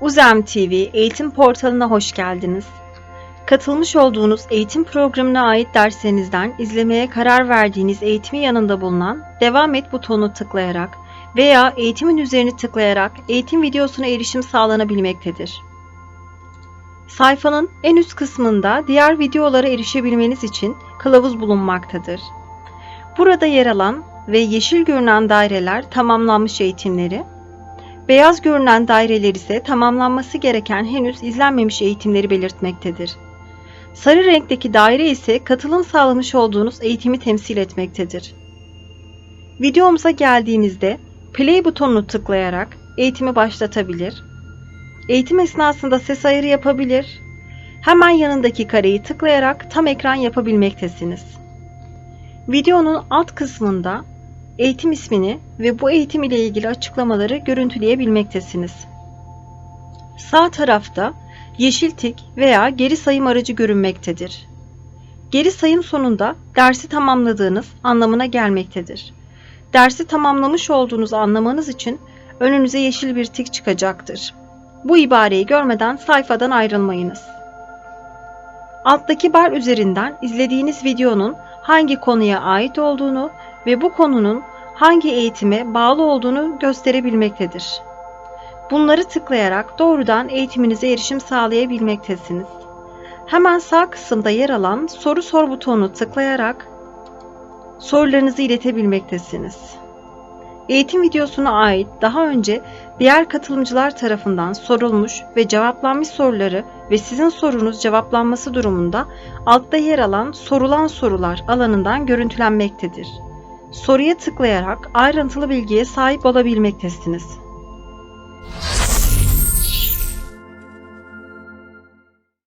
Uzem TV eğitim portalına hoş geldiniz. Katılmış olduğunuz eğitim programına ait derslerinizden izlemeye karar verdiğiniz eğitimin yanında bulunan Devam et butonu tıklayarak veya eğitimin üzerini tıklayarak eğitim videosuna erişim sağlanabilmektedir. Sayfanın en üst kısmında diğer videolara erişebilmeniz için kılavuz bulunmaktadır. Burada yer alan ve yeşil görünen daireler tamamlanmış eğitimleri, Beyaz görünen daireler ise tamamlanması gereken henüz izlenmemiş eğitimleri belirtmektedir. Sarı renkteki daire ise katılım sağlamış olduğunuz eğitimi temsil etmektedir. Videomuza geldiğinizde play butonunu tıklayarak eğitimi başlatabilir, eğitim esnasında ses ayarı yapabilir, hemen yanındaki kareyi tıklayarak tam ekran yapabilmektesiniz. Videonun alt kısmında eğitim ismini ve bu eğitim ile ilgili açıklamaları görüntüleyebilmektesiniz. Sağ tarafta yeşil tik veya geri sayım aracı görünmektedir. Geri sayım sonunda dersi tamamladığınız anlamına gelmektedir. Dersi tamamlamış olduğunuzu anlamanız için önünüze yeşil bir tik çıkacaktır. Bu ibareyi görmeden sayfadan ayrılmayınız. Alttaki bar üzerinden izlediğiniz videonun hangi konuya ait olduğunu ve bu konunun hangi eğitime bağlı olduğunu gösterebilmektedir. Bunları tıklayarak doğrudan eğitiminize erişim sağlayabilmektesiniz. Hemen sağ kısımda yer alan soru sor butonunu tıklayarak sorularınızı iletebilmektesiniz. Eğitim videosuna ait daha önce diğer katılımcılar tarafından sorulmuş ve cevaplanmış soruları ve sizin sorunuz cevaplanması durumunda altta yer alan sorulan sorular alanından görüntülenmektedir. Soruya tıklayarak ayrıntılı bilgiye sahip olabilmektesiniz.